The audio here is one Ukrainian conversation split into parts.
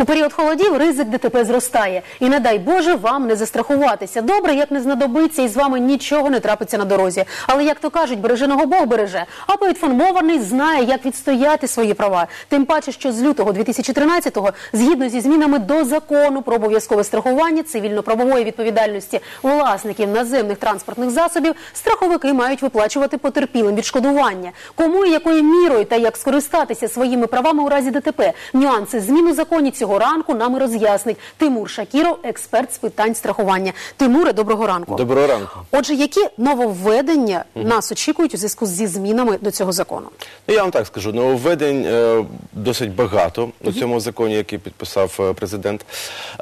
У період холодів ризик ДТП зростає. І не дай Боже вам не застрахуватися. Добре, як не знадобиться, і з вами нічого не трапиться на дорозі. Але як то кажуть, береженого Бог береже. А поінформований знає, як відстояти свої права. Тим паче, що з лютого 2013-го, згідно зі змінами до закону про обов'язкове страхування цивільно-правової відповідальності власників наземних транспортних засобів, страховики мають виплачувати потерпілим відшкодування. Кому і якою мірою та як скористатися своїми правами у разі ДТП. Нюанси змін у законі цього ранку нам і роз'яснить Тимур Шакіров, експерт з питань страхування. Тимуре, доброго ранку. Доброго ранку. Отже, які нововведення нас очікують у зв'язку зі змінами до цього закону? Ну, я вам так скажу, нововведень е, досить багато у цьому законі, який підписав е, президент.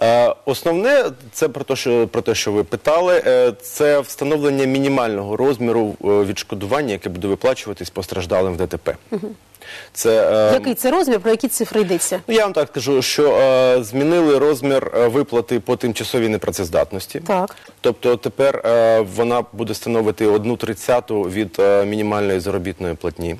Е, основне, це про те, що, про те, що ви питали, е, це встановлення мінімального розміру е, відшкодування, яке буде виплачуватись постраждалим в ДТП. Це, е, Який це розмір, про які цифри йдеться? Ну, я вам так скажу, що е, змінили розмір е, виплати по тимчасовій непрацездатності. Так. Тобто тепер е, вона буде становити одну тридцяту від е, мінімальної заробітної платні.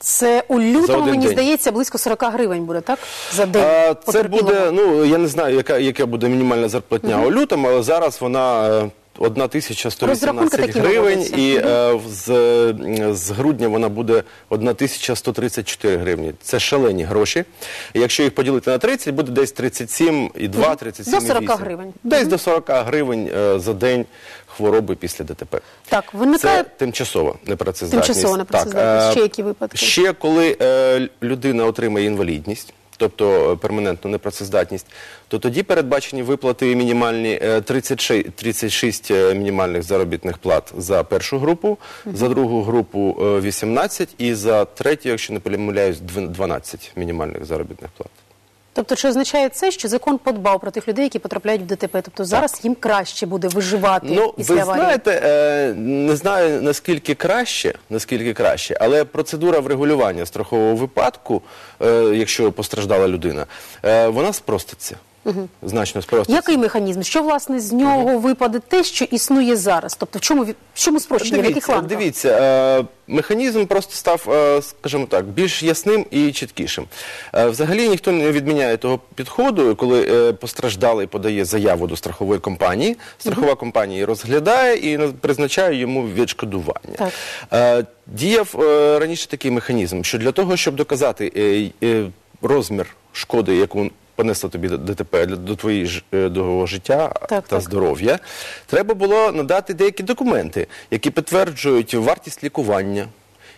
Це у лютому, мені день. здається, близько 40 гривень буде, так? За день. А, Це буде, ну я не знаю, яка, яка буде мінімальна зарплатня у лютому, але зараз вона е, Розрахунки 1118 такі гривень, і е, з, з грудня вона буде 1134 гривні. Це шалені гроші. Якщо їх поділити на 30, буде десь 37,2, 37,8. До 40 гривень. Десь до 40 гривень е, за день хвороби після ДТП. Так, виникає Це тимчасова непрацездатність. Тимчасова непрацездатність. Так, е, Ще які випадки? Ще коли е, людина отримає інвалідність, тобто е, перманентну непрацездатність, то тоді передбачені виплати мінімальні е, 36, 36 е, мінімальних заробітних плат за першу групу, за другу групу е, 18 і за третю, якщо не помиляюсь, дв- 12 мінімальних заробітних плат. Тобто, чи означає це, що закон подбав про тих людей, які потрапляють в ДТП? Тобто зараз їм краще буде виживати Ну, після ви аварії? знаєте, е, не знаю наскільки краще, наскільки краще, але процедура врегулювання страхового випадку, е, якщо постраждала людина, е, вона спроститься. Значно спроститься. Який механізм? Що власне з нього випаде те, що існує зараз? Тобто, в чому в чому спрощення? в яких Дивіться, ланках? дивіться е, механізм просто став, е, скажімо так, більш ясним і чіткішим. Е, взагалі ніхто не відміняє того підходу, коли е, постраждалий подає заяву до страхової компанії, страхова компанія її розглядає і призначає йому відшкодування. Так. Е, діяв е, раніше такий механізм, що для того, щоб доказати розмір шкоди, яку понесла тобі ДТП до твоєї е, до життя Так, та здоров'я, треба було надати деякі документи, які підтверджують вартість лікування,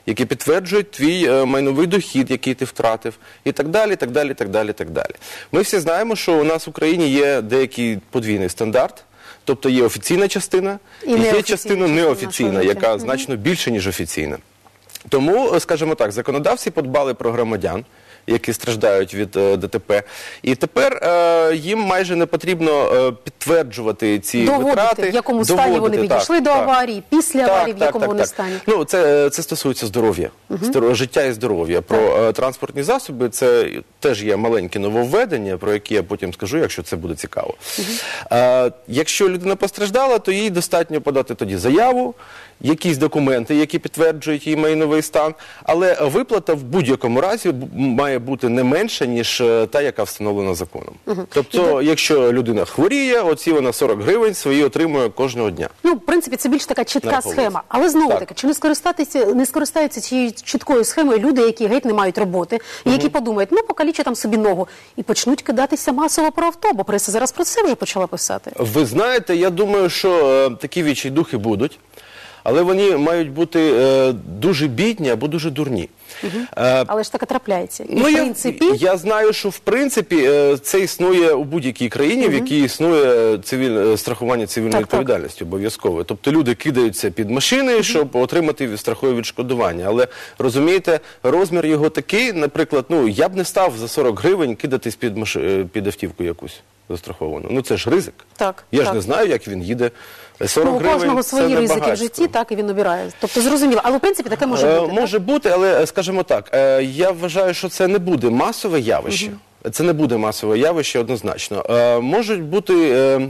які підтверджують твій е, майновий дохід, який ти втратив, і так далі, так далі, так далі, так далі. Ми всі знаємо, що у нас в Україні є деякий подвійний стандарт. Тобто є офіційна частина І і, є частина частина неофіційна, яка значно більше, ніж офіційна. Тому, е, скажімо так, законодавці подбали про громадян, які страждають від е, ДТП. І тепер е, їм майже не потрібно е, підтверджувати ці Доводити, витрати. в якому стані вони підійшли так, до аварії, після аварії, в якому вони стані. Ну, це, це стосується здоров'я, Здоро- життя і здоров'я. Про транспортні засоби це теж є маленьке нововведення, про які я потім скажу, якщо це буде цікаво. Якщо людина постраждала, то їй достатньо подати тоді заяву, якісь документи, які підтверджують її майновий стан, але виплата в будь-якому разі має бути не менша, ніж е, та, яка встановлена законом. Тобто, якщо людина хворіє, оці вона 40 гривень свої отримує кожного дня. Ну, в принципі, це більш така чітка Нараховується. схема. Але знову Так. таки, чи не скористатися, не скористаються цією чіткою схемою люди, які геть не мають роботи, і які подумають, ну покалічу там собі ногу, і почнуть кидатися масово про авто, бо преса зараз про це вже почала писати. Ви знаєте, я думаю, що е, такі відчайдухи будуть, але вони мають бути е, дуже бідні або дуже дурні. Е, Але ж таке трапляється. І Ну, в я, принципі, я знаю, що в принципі е, це існує у будь-якій країні, в якій існує цивіль... е, страхування цивільної Так, так. відповідальності обов'язково. Тобто люди кидаються під машини, щоб отримати страхове відшкодування. Але розумієте, розмір його такий, наприклад, ну я б не став за 40 гривень кидатись під маш... під автівку якусь застраховану. Ну це ж ризик. Так, Я ж не знаю, як він їде. 40 ну, у кожного це свої ризики в житті, так і він обирає. Тобто зрозуміло. Але в принципі таке може Е, бути. так? Бути, але скажімо так, е, я вважаю, що це не буде масове явище. Це не буде масове явище однозначно. Е, Можуть бути. е,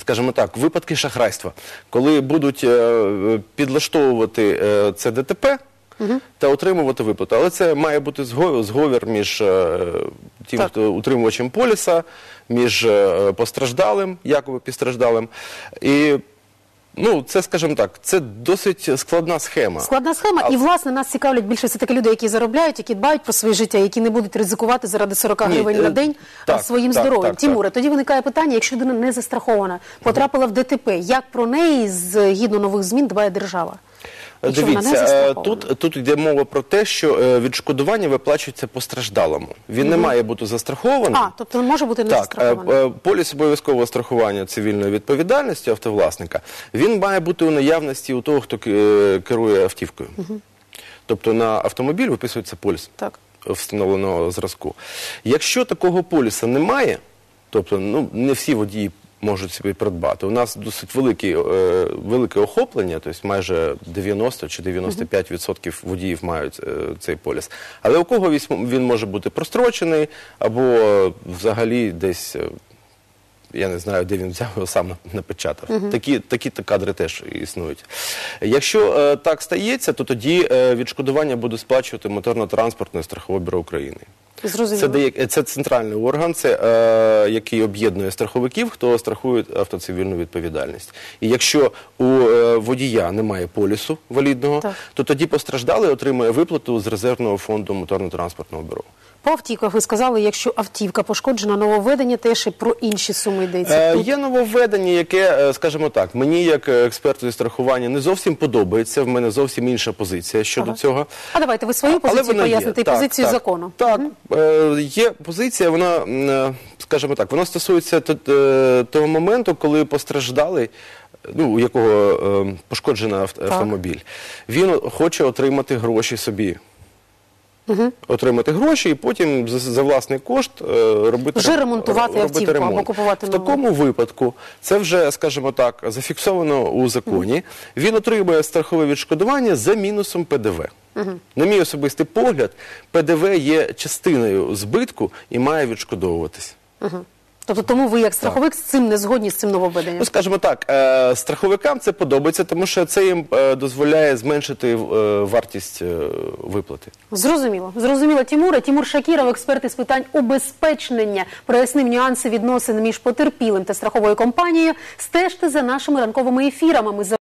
Скажімо так, випадки шахрайства, коли будуть е, підлаштовувати е, це ДТП та отримувати виплату. Але це має бути зго- зговір між е, тим, Так. хто утримувачем поліса, між е, постраждалим, якоби постраждалим. І ну, це, скажімо так, це досить складна схема. Складна схема, і власне нас цікавлять більше все таки люди, які заробляють, які дбають про своє життя, які не будуть ризикувати заради 40 Ні, гривень е, на день так, своїм так, здоров'ям. так, Тімуре, тоді виникає питання: якщо людина не застрахована, потрапила в ДТП, як про неї згідно нових змін дбає держава? Дивіться, е, тут, тут йде мова про те, що е, відшкодування виплачується постраждалому. Він не має бути застрахований. А, тобто може бути не Так, застрахований. е, е, поліс обов'язкового страхування цивільної відповідальності автовласника, він має бути у наявності у того, хто керує автівкою. Тобто на автомобіль виписується поліс Так. встановленого зразку. Якщо такого поліса немає, тобто ну, не всі водії можуть собі придбати. У нас досить велике, е, велике охоплення, тобто майже 90 чи 95% водіїв мають е, цей поліс. Але у кого вісь- він може бути прострочений або взагалі десь. е, я не знаю, де він взяв його сам напечатав. Такі, такі та кадри теж існують. Якщо е, так стається, то тоді е, відшкодування буде сплачувати моторно-транспортне страхове бюро України. Зрозуміло. Це, дає, це центральний орган, це, е, який об'єднує страховиків, хто страхує автоцивільну відповідальність. І якщо у е, водія немає полісу валідного, Так. то тоді постраждалий отримує виплату з резервного фонду моторно-транспортного бюро. По автівках ви сказали, якщо автівка пошкоджена, нововведення теж і про інші суми йдеться. Е, Є нововведення, яке, е, скажімо так, мені як е, експерту зі страхування не зовсім подобається. В мене зовсім інша позиція щодо Ага. цього. А давайте ви свою позицію поясните і Так, позицію так. закону. Так, е, є позиція, вона, е, скажімо так, вона стосується того моменту, коли постраждалий, ну, у якого е, пошкоджений авт- автомобіль, він хоче отримати гроші собі. Отримати гроші і потім за, за власний кошт е, робити Вже ремонтувати робити автівку або ремонт. купувати в нову. такому випадку це вже, скажімо так, зафіксовано у законі. Він отримує страхове відшкодування за мінусом ПДВ. На мій особистий погляд, ПДВ є частиною збитку і має відшкодовуватись. Тобто тому ви як страховик з цим не згодні з цим нововведенням? Ну, скажімо так, е, страховикам це подобається, тому що це їм е, дозволяє зменшити е, вартість е, виплати. Зрозуміло. Зрозуміло, Тімура. Тімур Шакіров, експерт із питань убезпечення, прояснив нюанси відносин між потерпілим та страховою компанією. Стежте за нашими ранковими ефірами. Ми